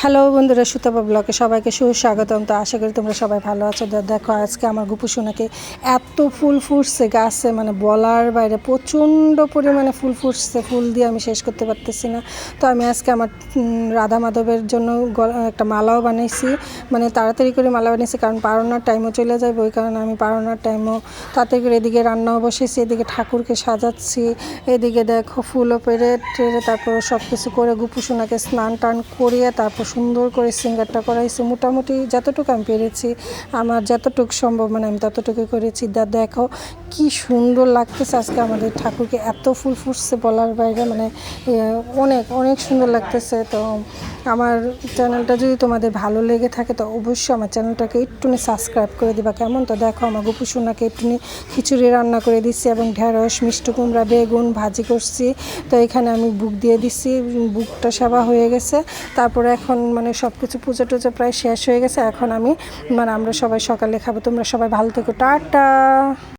Hello বন্ধুরা, সুতপা ব্লকে সবাইকে সুস্বাগতম তো আশা করি তোমরা সবাই ভালো আছো। দেখো, আজকে আমার গুপু সোনাকে এত ফুল ফুটছে গাছে মানে বলার বাইরে প্রচণ্ড পরিমাণে ফুল ফুটছে। ফুল দিয়ে আমি শেষ করতে পারতেছি না। তো আমি আজকে আমার রাধা মাধবের জন্য একটা মালাও বানিয়েছি। মানে তাড়াতাড়ি করে মালা বানিয়েছি, কারণ পারোনার টাইমও চলে যাবে, ওই কারণে আমি পারোনার টাইমও তাড়াতাড়ি করে এদিকে রান্নাও বসেছি এদিকে ঠাকুরকে সাজাচ্ছি, এদিকে দেখো ফুলও পেরে টেরে তারপর সব কিছু করে গুপু সোনাকে স্নান টান করিয়ে তারপর সুন্দর করে সিঙ্গারটা করাইছি। মোটামুটি যতটুকু আমি পেরেছি, আমার যতটুকু সম্ভব মানে আমি ততটুকু করেছি। দা, দেখো কি সুন্দর লাগতেছে আজকে আমাদের ঠাকুরকে। এত ফুল ফুটছে বলার বাইরে মানে অনেক অনেক সুন্দর লাগতেছে। তো আমার চ্যানেলটা যদি তোমাদের ভালো লেগে থাকে, তো অবশ্যই আমার চ্যানেলটাকে একটুনি সাবস্ক্রাইব করে দিবা। কেমন? তো দেখো, আমার গোপু সোনাকে একটুনি খিচুড়ি রান্না করে দিচ্ছি এবং ঢেঁড়স, মিষ্টি কুমড়া, বেগুন ভাজি করছি। তো এখানে আমি বুক দিয়ে দিচ্ছি, বুকটা সেবা হয়ে গেছে। তারপরে এখন মানে সব কিছু পুজো টুজো প্রায় শেষ হয়ে গেছে। এখন আমি মানে আমরা সবাই সকালে খাব। তোমরা সবাই ভালো থেকো। টাটা!